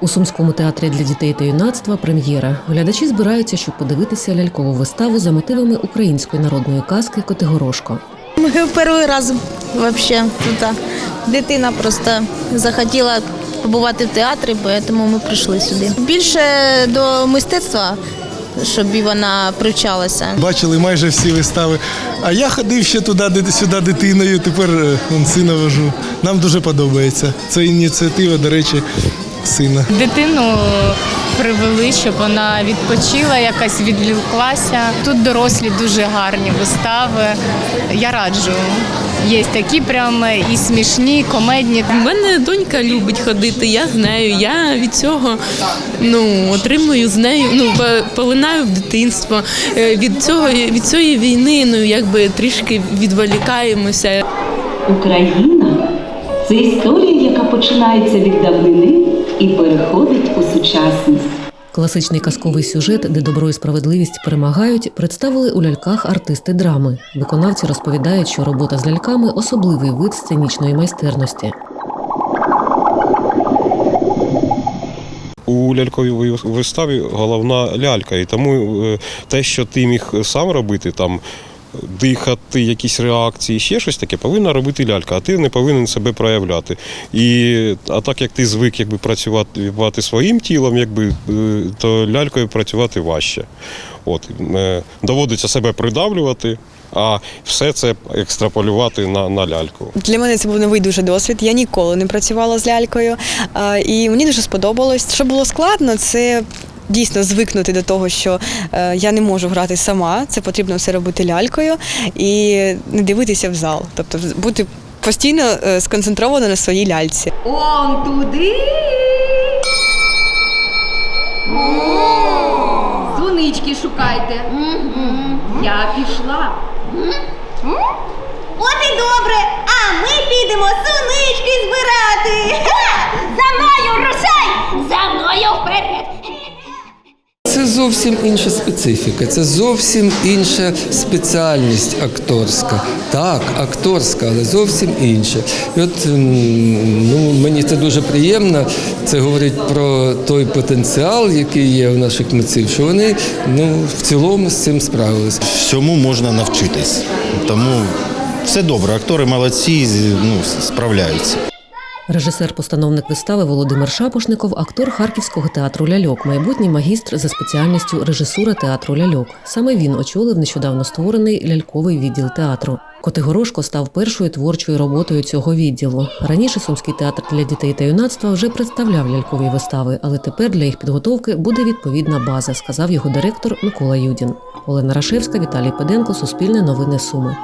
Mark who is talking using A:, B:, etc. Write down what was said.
A: У Сумському театрі для дітей та юнацтва прем'єра. Глядачі збираються, щоб подивитися лялькову виставу за мотивами української народної казки Котигорошко.
B: Ми перший раз взагалі тут. Дитина просто захотіла побувати в театрі, тому ми прийшли сюди. Більше до мистецтва, щоб і вона привчалася.
C: Бачили майже всі вистави. А я ходив ще туди, де- сюди дитиною. Тепер е, он, сина вожу. Нам дуже подобається. Це ініціатива, до речі, сина.
D: Дитину привели, щоб вона відпочила, якась відволіклася. Тут дорослі дуже гарні вистави. Я раджу. Є такі прям і смішні, і комедні.
E: У мене донька любить ходити, я знаю. Я від цього ну, отримую з нею, ну, полинаю в дитинство. Е, Від цього від цієї війни ну, якби трішки відволікаємося.
F: Україна це історія, яка починається від давнини
A: Класичний казковий сюжет, де добро і справедливість перемагають, представили у ляльках артисти драми. Виконавці розповідають, що робота з ляльками особливий вид сценічної майстерності.
G: У ляльковій виставі головна лялька, і тому е, те, що ти міг сам робити, там дихати, якісь реакції, ще щось таке, повинна робити лялька, а ти не повинен себе проявляти. І, а так як ти звик якби, працювати своїм тілом, якби, е, то лялькою працювати важче. От, е, доводиться себе придавлювати, а все це екстраполювати на, на ляльку.
H: Для мене це був новий дуже досвід. Я ніколи не працювала з лялькою, і мені дуже сподобалось. Що було складно, це. Дійсно звикнути до того, що е, я не можу грати сама, це потрібно все робити лялькою і не дивитися в зал, тобто бути постійно е, сконцентровано на своїй ляльці.
I: Он туди. Сунички шукайте. Я пішла.
J: От і добре, а ми підемо сунички збирати.
K: Зовсім інша специфіка, це зовсім інша спеціальність акторська. Так, акторська, але зовсім інша. І от ну, мені це дуже приємно. Це говорить про той потенціал, який є у наших митців, що вони ну, в цілому з цим справилися.
L: Всьому можна навчитись. Тому все добре. Актори молодці, ну, справляються.
A: Режисер-постановник вистави Володимир Шапошников, актор Харківського театру Ляльок, майбутній магістр за спеціальністю режисура театру Ляльок. Саме він очолив нещодавно створений ляльковий відділ театру. Котигорошко став першою творчою роботою цього відділу. Раніше Сумський театр для дітей та юнацтва вже представляв лялькові вистави, але тепер для їх підготовки буде відповідна база, сказав його директор Микола Юдін. Олена Рашевська, Віталій Педенко, Суспільне новини Суми.